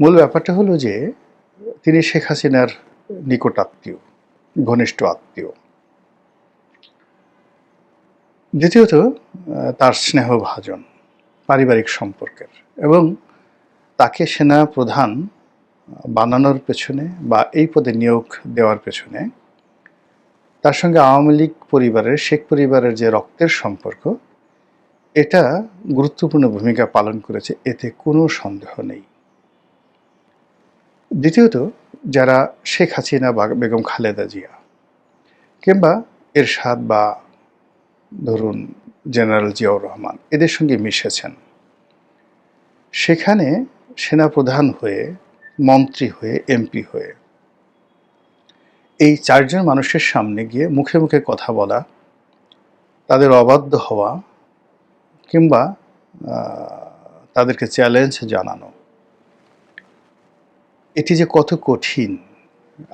মূল ব্যাপারটা হলো যে, তিনি শেখ হাসিনার নিকট আত্মীয়, ঘনিষ্ঠ আত্মীয়। দ্বিতীয়ত তার স্নেহভাজন পারিবারিক সম্পর্কের এবং তাকে সেনা প্রধান বানানোর পেছনে বা এই পদে নিয়োগ দেওয়ার পেছনে তার সঙ্গে আওয়ামী লীগ পরিবারের, শেখ পরিবারের যে রক্তের সম্পর্ক, এটা গুরুত্বপূর্ণ ভূমিকা পালন করেছে, এতে কোনো সন্দেহ নেই। দ্বিতীয়ত, যারা শেখ হাসিনা বা বেগম খালেদা জিয়া কিংবা এরশাদ বা ধরুন জেনারেল জিয়াউর রহমান, এদের সঙ্গে মিশেছেন। সেখানে সেনাপ্রধান হয়ে, মন্ত্রী হয়ে, এমপি হয়ে এই চারজন মানুষের সামনে গিয়ে মুখে মুখে কথা বলা, তাদের অবাধ্য হওয়া কিংবা তাদেরকে চ্যালেঞ্জ জানানো এটি যে কত কঠিন,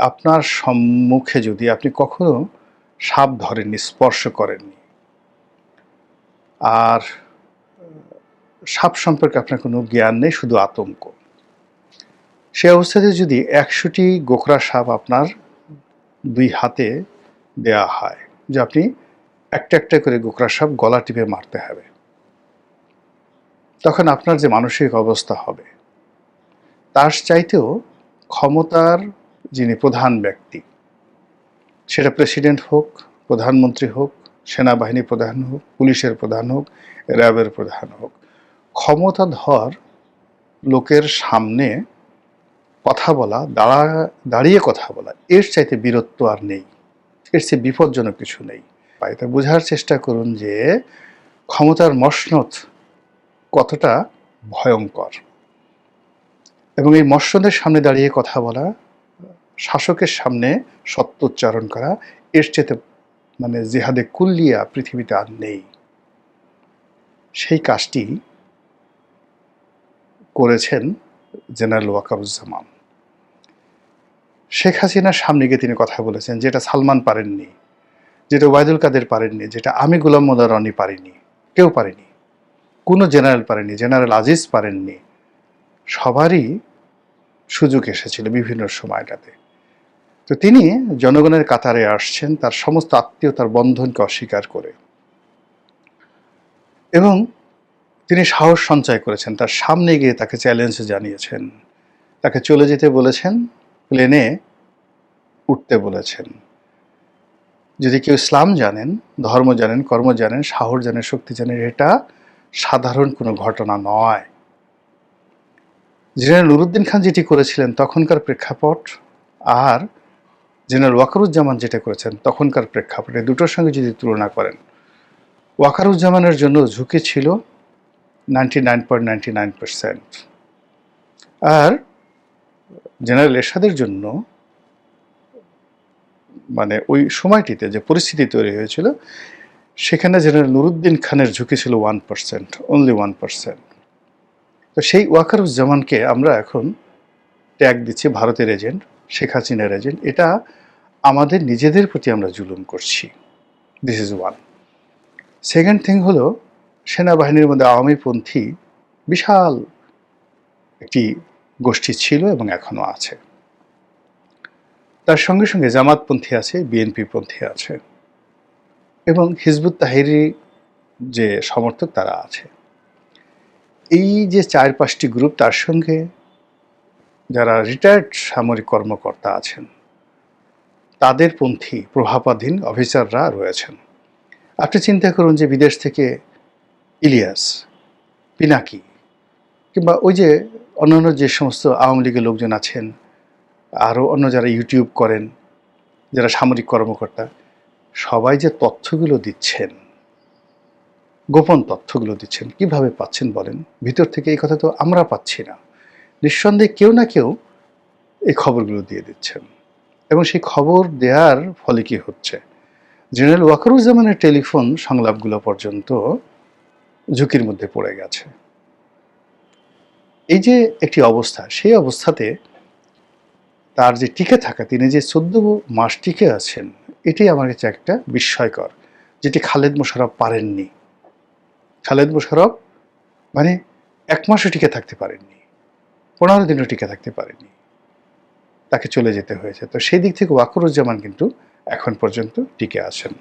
আপনার সম্মুখে যদি আপনি কখনো সাপ ধরেননি, স্পর্শ করেননি, আর সাপ সম্পর্কে আপনার কোনো জ্ঞান নেই, শুধু আতঙ্ক, সে অবস্থাতে যদি একশোটি গোখরা সাপ আপনার দুই হাতে দেয়া হয়, যে আপনি একটা একটা করে গোখরা সাপ গলা টিপে মারতে হবে, তখন আপনার যে মানসিক অবস্থা হবে, তার চাইতেও ক্ষমতার যিনি প্রধান ব্যক্তি, সেটা প্রেসিডেন্ট হোক, প্রধানমন্ত্রী হোক, সেনাবাহিনী প্রধান হোক, পুলিশের প্রধান হোক, র্যাবের প্রধান হোক, ক্ষমতাধর লোকের সামনে কথা বলা, দাঁড়া, দাঁড়িয়ে কথা বলা, এর চাইতে বীরত্ব আর নেই, এর চেয়ে বিপজ্জনক কিছু নেই। এটা বোঝার চেষ্টা করুন যে ক্ষমতার মসনদ কতটা ভয়ঙ্কর। এবং এই মসনদের সামনে দাঁড়িয়ে কথা বলা, শাসকের সামনে সত্য উচ্চারণ করা, এর চেয়ে মানে জেহাদে কুল্লিয়া পৃথিবীতে আর নেই। সেই কাজটি করেছেন জেনারেল ওয়াকারুজ্জামান। শেখ হাসিনার সামনে গিয়ে তিনি কথা বলেছেন যেটা সালমান পারেননি যেটা ওয়াইদুল কাদের পারেননি যেটা আমি গোলাম মোদা রনি পারিনি, কেউ পারেনি, কোনো জেনারেল পারেনি জেনারেল আজিজ পারেননি সবারই সুযোগ এসেছিল বিভিন্ন সময়টাতে। তো তিনি জনগণের কাতারে আসছেন, তার সমস্ত আত্মীয়তার বন্ধনকে অস্বীকার করে। এবং তিনি সাহস সঞ্চয় করেছেন, তার সামনে গিয়ে তাকে চ্যালেঞ্জ জানিয়েছেন। তাকে চলে যেতে বলেছেন প্লেনে উঠতে বলেছেন। যদি কেউ ইসলাম জানেন, ধর্ম জানেন, কর্ম জানেন, সাহস জানেন, শক্তি জানেন, এটা সাধারণ কোনো ঘটনা নয়। জেনারেল নুরুদ্দিন খান যেটি করেছিলেন, তখনকার প্রেক্ষাপট আর জেনারেল ওয়াকারুজ্জামান যেটা করেছেন, তখনকার প্রেক্ষাপটে দুটোর সঙ্গে যদি তুলনা করেন। ওয়াকারুজ্জামানের জন্য ঝুঁকি ছিল ninety nine point ninety nine percent. আর জেনারেল এরশাদের জন্য মানে ওই সময়টিতে যে পরিস্থিতি তৈরি হয়েছিল, সেখানে জেনারেল নুরুদ্দিন খানের ঝুঁকি ছিল one percent only one percent তো সেই ওয়াকারুজ্জামানকে আমরা এখন ট্যাগ দিচ্ছি ভারতের এজেন্ট শেখ হাসিনার এজেন্ট এটা আমাদের নিজেদের প্রতি আমরা জুলুম করছি। This is one second thing হলো, সেনাবাহিনীর মধ্যে আওয়ামীপন্থী বিশাল একটি গোষ্ঠী ছিল এবং এখনও আছে। তার সঙ্গে সঙ্গে জামাতপন্থী আছে বিএনপি পন্থী আছে। এবং হিজবুত তাহিরি যে সমর্থক তারা আছে। এই যে চার পাঁচটি গ্রুপ তার সঙ্গে যারা রিটায়ার্ড সামরিক কর্মকর্তা আছেন, তাদের পন্থী প্রভাবাধীন অফিসাররা রয়েছেন। আপনি চিন্তা করুন যে বিদেশ থেকে ইলিয়াস, পিনাকি কিংবা ওই যে অন্যান্য যে সমস্ত আওয়ামী লীগের লোকজন আছেন, আরও অন্য যারা ইউটিউব করেন, যারা সামরিক কর্মকর্তা, সবাই যে তথ্যগুলো দিচ্ছেন গোপন তথ্যগুলো দিচ্ছেন। কীভাবে পাচ্ছেন বলেন? ভিতর থেকে এই কথা তো আমরা পাচ্ছি না। নিঃসন্দেহে কেউ না কেউ এই খবরগুলো দিয়ে দিচ্ছেন। এবং সেই খবর দেওয়ার ফলে কি হচ্ছে? জেনারেল ওয়াকারুজ্জামানের টেলিফোন সংলাপগুলো পর্যন্ত ঝুঁকির মধ্যে পড়ে গেছে। এই যে একটি অবস্থা, সেই অবস্থাতে তার যে টিকে থাকা, তিনি যে চোদ্দ মাস টিকে আছেন এটি আমার কাছে একটা বিস্ময়কর, যেটি খালেদ মোশারফ পারেননি। খালেদ মোশারফ মানে এক মাসও টিকে থাকতে পারেননি, পনেরো দিনও টিকে থাকতে পারেনি তাকে চলে যেতে হয়েছে। তো সেই দিক থেকে ওয়াকুরুজ্জামান কিন্তু এখন পর্যন্ত টিকে আছেন।